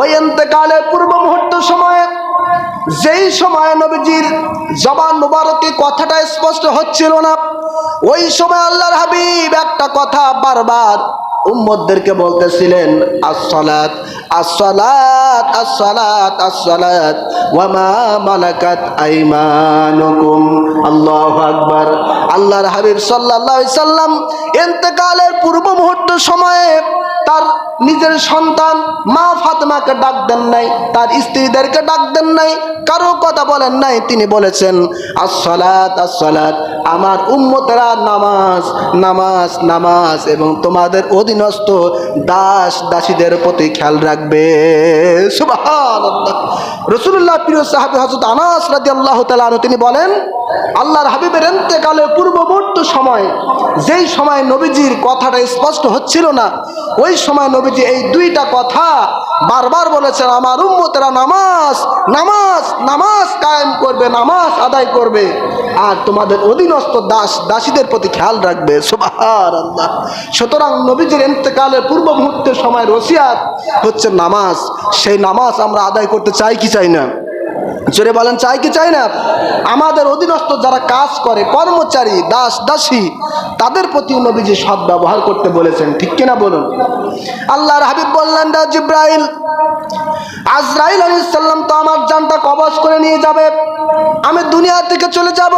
ওই পূর্ব মুহূর্ত সময়ে, যেই সময় নবীজির জবান মুবারকে কথাটা স্পষ্ট হচ্ছিল না, ওই সময় আল্লাহর হাবিব একটা কথা বারবার উম্মদদেরকে বলতেছিলেন, আসসালাত আসসালাত আসসালাত আসসালাত ওয়ামা মালাকাত আইমানুকুম, আল্লাহু আকবার। আল্লাহর হাবিব আলাইহি সাল্লাম ইন্তেকালের পূর্ব মুহূর্ত সময়ে তার নিজের সন্তান মা ফাতেমাকে ডাক দেন নাই, তার স্ত্রীদেরকে ডাক দেন নাই, কারও কথা বলেন নাই। তিনি বলেছেন, আসসালাত আসসালাত, আমার উম্মতেরা নামাজ নামাজ নামাজ এবং তোমাদের অধীনস্থ দাস দাসীদের প্রতি খেয়াল রাখবে। রসুল্লাহ প্রিয় সাহাবি হজরত আনাস রাজি আল্লাহ তালু তিনি বলেন, আল্লাহর হাবিবের এন্তেকালের পূর্ববর্তী সময়, যেই সময় নবীজির কথাটা স্পষ্ট হচ্ছিল না, ওই সময় নবীজি এই দুইটা কথা বারবার বলেছেন, আমার উম্মতেরা নামাজ নামাজ নামাজ কায়েম করবে, নামাজ আদায় করবে। আর তোমাদের অধীনস্থ দাস, দাসীদের প্রতি খেয়াল রাখবে সুতরাং নবীজির এন্তেকালের পূর্ব মুহূর্তের সময় রসিয়াত হচ্ছে নামাজ। সেই নামাজ আমরা আদায় করতে চাই কি চাই না? জোরে বলেন, চাই কি চাই না? আমাদের অধীনস্থ যারা কাজ করে, কর্মচারী, দাস, দাসী, তাদের প্রতি নবীজি সৎ ব্যবহার করতে বলেছেন, ঠিক কিনা বলুন? আল্লাহর হাবিব বললেন দা জিব্রাইল, আজরাইল আলাইসাল্লাম তো আমার জানটা কবজ করে নিয়ে যাবে। আমি দুনিয়া থেকে চলে যাব,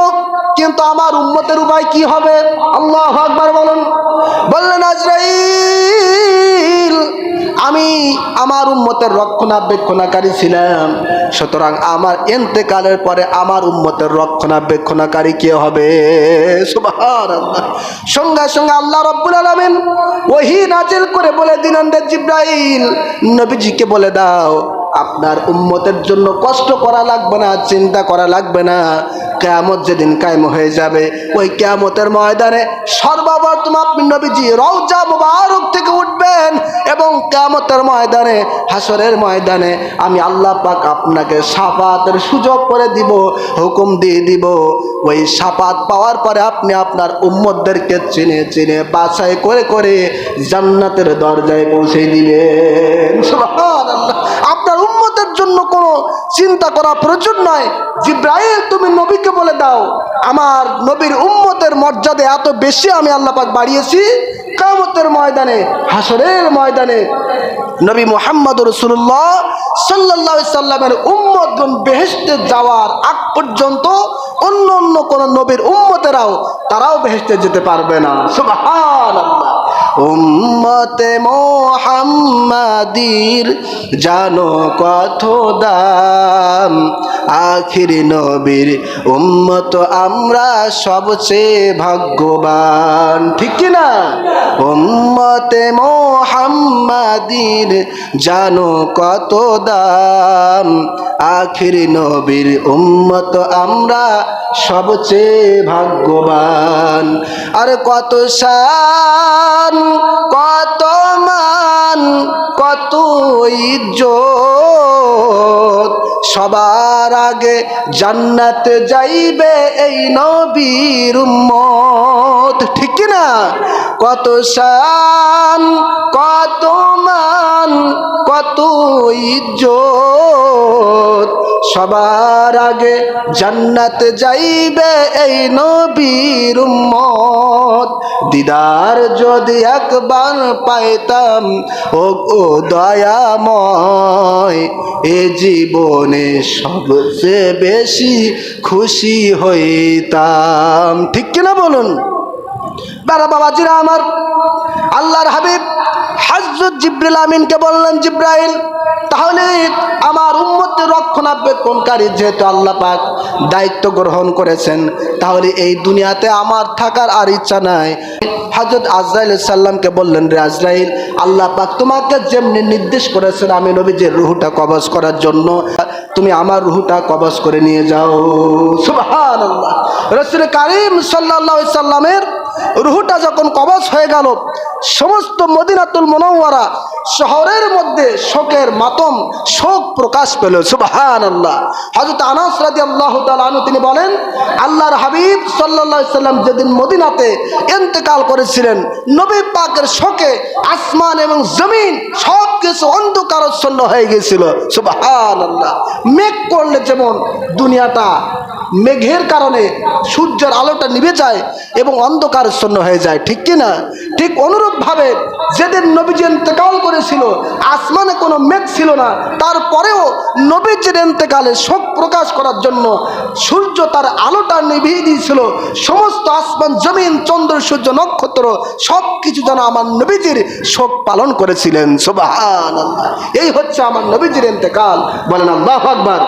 কিন্তু আমার উম্মতের উপায় কি হবে? আল্লাহ আকবার বলুন। বললেন, আজরাইল আমি আমার উম্মতের রক্ষণাবেক্ষণাকারী ছিলাম। সুতরাং আমার এন্তেকালের পরে আমার উম্মতের রক্ষণাবেক্ষণাকারী কে হবে? সঙ্গে সঙ্গে আল্লাহ রব্বুল আলামিন ওহি নাজিল করে বলে দিলেন রে জিব্রাইল, নবীজিকে বলে দাও, আপনার উম্মতের জন্য কষ্ট করা লাগবে না, চিন্তা করা লাগবে না। কেয়ামত যেদিন কায়েম হয়ে যাবে, ওই কেয়ামতের ময়দানে সর্বপ্রথম আপনি নবীজি রওজা মুবারক থেকে উঠবেন এবং কেয়ামতের ময়দানে হাসরের ময়দানে আমি আল্লাহ পাক আপনাকে সাফাতের সুযোগ করে দিব, হুকুম দিয়ে দিব। ওই সাফাত পাওয়ার পরে আপনি আপনার উম্মতদেরকে চিনে চিনে, বাছাই করে করে জান্নাতের দরজায় পৌঁছে দিবেন। সুবহানাল্লাহ আপনার উম্মতের জন্য কোনো চিন্তা করা প্রয়োজন নয়। জিব্রাইল, তুমি নবীকে বলে দাও, আমার নবীর উম্মতের মর্যাদা এত বেশি আমি আল্লাহ পাক বাড়িয়েছি। কামতের ময়দানে হাসরের ময়দানে নবী মোহাম্মদ রসুল্লাহ সাল্লাহ সাল্লামের উম্মতগণ বেহেস্তে যাওয়ার আগ পর্যন্ত অন্য অন্য কোন নবীর উম্মতেরাও, তারাও বেহেস্তে যেতে পারবে না। সুবহানাল্লাহ। উম্মতে মোহাম্মাদির জানো কত দাম? আখির নবীর উম্মত আমরা সবচেয়ে ভাগ্যবান। ঠিক না উম্মতে মোহাম্মাদির জানো কত দাম? আখির নবীর উম্মত আমরা সবচেয়ে ভাগ্যবান। আর কত শান, কত মান, কত ইজ্জত সবার আগে জান্নাতে যাইবে এই নবীর উম্মত। ঠিক না কত শান কত মান কত ইজ্জত। সবার আগে জান্নাতে যাইবে এই নবীর উম্মত। দিদার যদি একবার পাইতাম ও ও দয়াময়, এ জীবনে সবচেয়ে বেশি খুশি হইতাম। ঠিক কিনা বলুন? বেড়া বাবাজিরা আমার, আল্লাহর হাবিব হাজরত জিব্রিল আমিনকে বললেন, জিব্রাইল, তাহলে আমার উম্মতের রক্ষণাবেক্ষণকারী যেহেতু আল্লাহ পাক দায়িত্ব গ্রহণ করেছেন, তাহলে এই দুনিয়াতে আমার থাকার আর ইচ্ছা নাই। হজরত আজরাইল সাল্লামকে বললেন, রে আজরাইল, আল্লাহ পাক তোমাকে যেমনি নির্দেশ করেছেন আমি নবীজের রুহুটা কবজ করার জন্য, তুমি আমার রুহুটা কবজ করে নিয়ে যাও। সুবহানাল্লাহ। রসুল কারিম আলাইহি সাল্লামের রুহুটা যখন কবচ হয়ে গেল, সমস্ত মদিনাতুল মনোয়ারা শহরের মধ্যে শোকের মাতম, শোক প্রকাশ পেল। সুবাহান আল্লাহ হজরত আনাস রাজি আল্লাহ আনু তিনি বলেন, আল্লাহর হাবিব সাল্লাহ সাল্লাম যেদিন মদিনাতে ইন্তেকাল করেছিলেন, নবী পাকের শোকে আসমান এবং জমিন সব কিছু অন্ধকারচ্ছন্ন হয়ে গিয়েছিল। সুবাহান আল্লাহ মেঘ করলে যেমন দুনিয়াটা মেঘের কারণে সূর্যের আলোটা নিভে যায় এবং অন্ধকারচ্ছন্ন হয়ে যায়, ঠিক কি না? ঠিক অনুরূপভাবে যেদিন নবীজি ইন্তেকাল করেছিল, আসমানে কোনো মেঘ ছিল না, তারপরেও নবীজির ইন্তেকালে শোক প্রকাশ করার জন্য সূর্য তার আলোটা নিভিয়ে দিয়েছিল, সমস্ত আসমান, জমিন, চন্দ্র, সূর্য, নক্ষত্র সব কিছু যেন আমার নবীজির শোক পালন করেছিলেন। সুবাহান এই হচ্ছে আমার নবীজির ইন্তেকাল। বলেন আল্লাহ আকবার।